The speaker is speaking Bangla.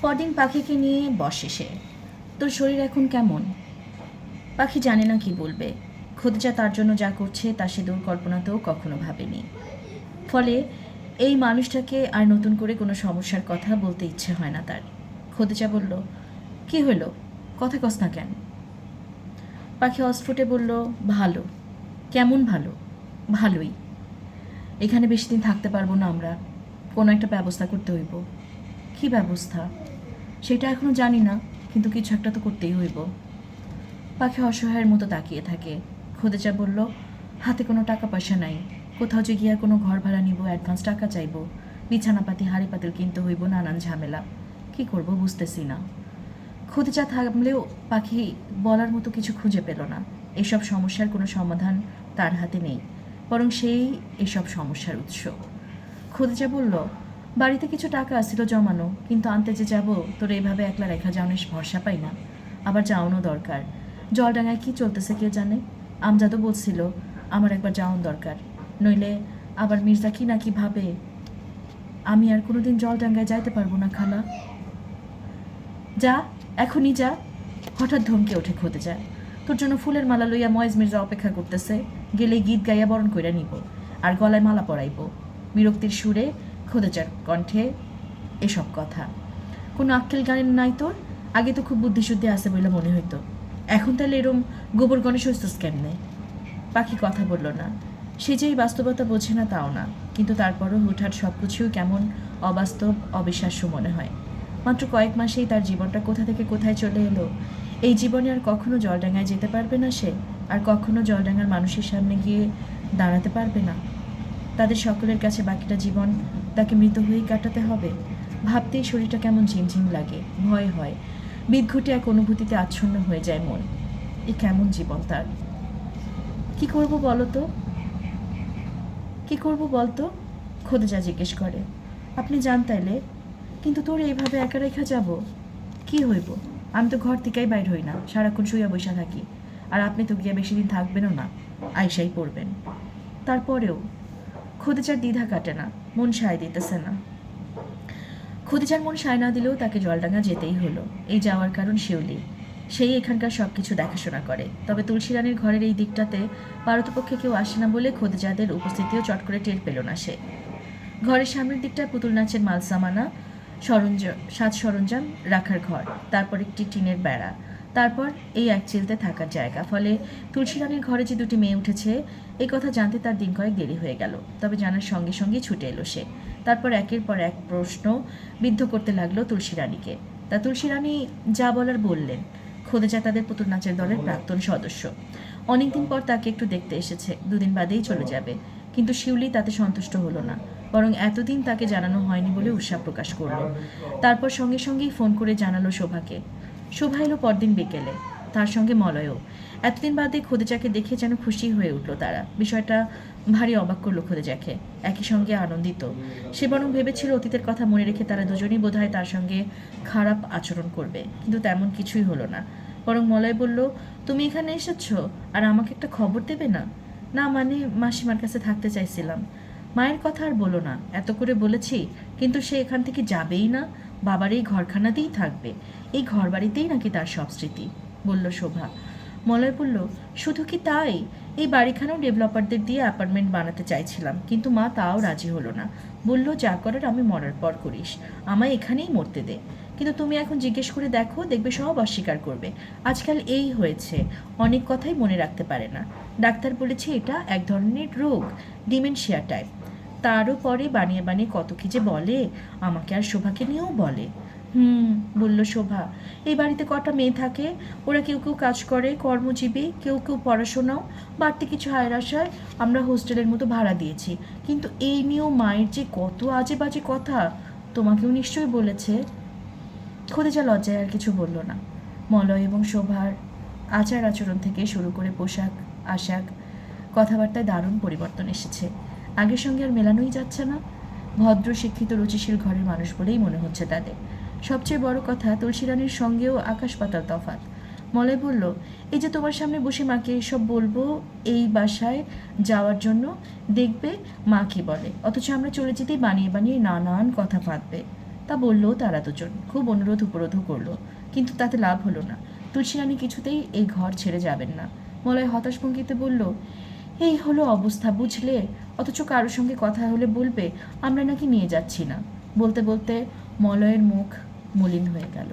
পরদিন পাখিকে নিয়ে বসে সে। তোর শরীর এখন কেমন? পাখি জানে না কি বলবে। খোদজা তার জন্য যা করছে তা সে দূর কল্পনাতেও কখনো ভাবেনি। ফলে এই মানুষটাকে আর নতুন করে কোনো সমস্যার কথা বলতে ইচ্ছে হয় না তার। খোদজা বলল, কি হলো? কথা কস না কেন? পাখি অস্ফুটে বলল, ভালো। কেমন ভালো? ভালোই। এখানে বেশি দিন থাকতে পারব না আমরা। কোনো একটা ব্যবস্থা করতে হইব। কি ব্যবস্থা? সেটা এখনও জানি না, কিন্তু কিছু একটা তো করতেই হইব। পাখি অসহায়ের মতো তাকিয়ে থাকে। খোদেজা বলল, হাতে কোনো টাকা পয়সা নাই। কোথাও যে গিয়ে কোনো ঘর ভাড়া নিব অ্যাডভান্স টাকা চাইব। বিছানাপাতি হাড়ি পাতিল কিনতে হইব, নানান ঝামেলা। কি করব বুঝতেছি না। খোদেজা থাকলেও পাখি বলার মতো কিছু খুঁজে পেল না। এসব সমস্যার কোনো সমাধান তার হাতে নেই, বরং সেই এসব সমস্যার উৎস। খোদেজা বলল বাড়িতে কিছু টাকা আসছিল জমানো, কিন্তু আনতে যে যাব, তোর এইভাবে একলা রেখা যাওয়ানোর ভরসা পাই না। আবার যাওয়ানো দরকার। জলডাঙ্গায় কি চলতেছে কে জানে? আমজাদও বলছিল, আমার একবার যাওয়ান দরকার। নইলে আবার মির্জা কি না কি ভাবে? আমি আর কোনোদিন জলডাঙ্গায় যাইতে পারব না, খালা। যা, এখনই যা। হঠাৎ ধমকে ওঠে খোতে যায় তোর জন্য ফুলের মালা লইয়া ময়েজ মির্জা অপেক্ষা করতেছে। গেলে গীত গাইয়া বরণ কইরা নিব, আর গলায় মালা পরাইব। বিরক্তির সুরে খোদেচার কণ্ঠে এসব কথা। কোনো আক্কেল গানের নাই তোর? আগে তো খুব বুদ্ধিশুদ্ধি আছে বলে মনে হইতো। এখন তাহলে এরম গোবর গণেশ হইস্তস কেমনে? পাখি কথা বলল না। সে যেই বাস্তবতা বোঝে না তাও না। কিন্তু তারপরও হুটহাট সব কিছুই কেমন অবাস্তব, অবিশ্বাস্য মনে হয়। মাত্র কয়েক মাসেই তার জীবনটা কোথা থেকে কোথায় চলে এলো? এই জীবনে আর কখনো জলডাঙ্গায় যেতে পারবে না সে? আর কখনো জলডাঙ্গার মানুষের সামনে গিয়ে দাঁড়াতে পারবে না? তাদের সকলের কাছে বাকিটা জীবন তাকে মৃত হয়েই কাটাতে হবে। ভাবতেই শরীরটা কেমন ঝিমঝিম লাগে, ভয় হয়। বিদঘুটে এক অনুভূতিতে আচ্ছন্ন হয়ে যায় মন। এ কেমন জীবন তার? কি করব বলো তো কি করব বলতো? খোদেজা জিজ্ঞেস করে। আপনি যান তাইলে। কিন্তু তোর এইভাবে একা রেখা যাব? কি হইব? আমি তো ঘর থেকেই বাইর হই না, সারাক্ষণ শুইয়া বসে থাকি। আর আপনি তো গিয়ে বেশি দিন থাকবেনও না, আইসাই পড়বেন। তারপরেও খোদেজার দ্বিধা কাটে না মন সায় দিতেছে না খোদেজার মন সায় না দিলেও তাকে জলডাঙ্গা যেতেই হলো এই যাওয়ার কারণ শিউলি সেই এখানকার সব কিছু দেখাশোনা করে তবে তুলসী রানীর ঘরের এই দিকটাতে পারতপক্ষে কেউ আসে না বলে খোদেজাদের উপস্থিতিও চট করে টের পেল না সে। ঘরের সামনের দিকটা পুতুল নাচের মালসামানা সরঞ্জাম সাজ সরঞ্জাম রাখার ঘর, তারপর একটি টিনের বেড়া। তারপর এই এক চিলতে থাকার জায়গা। ফলে তুলসী রানীর ঘরে যে দুটি মেয়ে উঠেছে, এই কথা জানতে তার দিন কয়েক দেরি হয়ে গেল। তবে জানার সঙ্গে সঙ্গে ছুটে এলো সে। তারপর একের পর এক প্রশ্ন বিদ্ধ করতে লাগল তুলসী রানীকে। তা তুলসী রানী যা বলার বললেন। খোদেজা তাদের পুতুল নাচের দলের প্রাক্তন সদস্য। অনেকদিন পর তাকে একটু দেখতে এসেছে। দুদিন বাদেই চলে যাবে। কিন্তু শিউলি তাতে সন্তুষ্ট হলো না। বরং এতদিন তাকে জানানো হয়নি বলে উৎসাহ প্রকাশ করল। তারপর সঙ্গে সঙ্গেই ফোন করে জানালো শোভাকে। শোভা এলো পরদিন বিকেলে। তার সঙ্গে মলয়ও। এতদিন বাদে খোদেজাকে দেখে যেন খুশি হয়ে উঠল তারা। বিষয়টা ভারী অবাক করল খোদেজাকে। একই সঙ্গে আনন্দিত। সে বরং ভেবেছিল অতীতের কথা মনে রেখে তারা দুজনেই বোধহয় তার সঙ্গে খারাপ আচরণ করবে। কিন্তু তেমন কিছুই হলো না। বরং মলয় বলল, তুমি এখানে এসেছ? আর আমাকে একটা খবর দেবে না? না মানে মাসিমার কাছে থাকতে চাইছিলাম। মায়ের কথা আর বলো না। এত করে বলেছি, কিন্তু সে এখান থেকে যাবেই না। বাবার এই ঘরখানাতেই থাকবে। এই ঘর বাড়িতেই নাকি তার সব স্মৃতি, বলল শোভা। মলয় বলল, শুধু কি তাই? এই বাড়িখানেও ডেভেলপারদের দিয়ে অ্যাপার্টমেন্ট বানাতে চাইছিলাম, কিন্তু মা তাও রাজি হলো না। বলল, যা করার আমি মরার পর করিস। আমায় এখানেই মরতে দে। কিন্তু তুমি এখন জিজ্ঞেস করে দেখো, দেখবে সব অস্বীকার করবে। আজকাল এই হয়েছে, অনেক কথাই মনে রাখতে পারে না। ডাক্তার বলেছে এটা এক ধরনের রোগ, ডিমেনশিয়া টাইপ। তারও পরে বানিয়ে বানিয়ে কত কি যে বলে, আমাকে আর শোভাকে নিয়েও বলে। হুম, বলল শোভা, এই বাড়িতে কটা মেয়ে থাকে, ওরা কেউ কেউ কাজ করে, কর্মজীবী, কেউ কেউ পড়াশোনাও, বাড়তি কিছু হায়ের আসায় আমরা হোস্টেলের মতো ভাড়া দিয়েছি। কিন্তু এই নিয়েও মায়ের যে কত আজে বাজে কথা, তোমাকেও নিশ্চয়ই বলেছে। খোদেজা লজ্জায় আর কিছু বলল না। মলয় এবং শোভার আচার আচরণ থেকে শুরু করে পোশাক, আশাক, কথাবার্তায় দারুণ পরিবর্তন এসেছে। আগের সঙ্গে আর মেলানোই যাচ্ছে না। ভদ্র, শিক্ষিত, রুচিশীল ঘরের মানুষ বলেই মনে হচ্ছে তাদের। সবচেয়ে বড় কথা তুলসী রানীর সঙ্গেও আকাশ পাতাল তফাৎ। মলয় বলল, এই যে তোমার সামনে বসে মাকে এসব বলব এই বাসায় যাওয়ার জন্য, দেখবে মা কি বলে। অথচ আমরা চলে যেতেই বানিয়ে বানিয়ে নানান কথা ফাঁদবে তা বলল তারা দুজন। খুব অনুরোধ উপরোধও করল। কিন্তু তাতে লাভ হলো না। তুলসী রানী কিছুতেই এই ঘর ছেড়ে যাবেন না। মলয় হতাশ ভঙ্গিতে বলল এই হলো অবস্থা, বুঝলে? অথচ কারোর সঙ্গে কথা হলে বলবে, আমরা নাকি নিয়ে যাচ্ছি না। বলতে বলতে মলয়ের মুখ মলিন হয়ে গেল।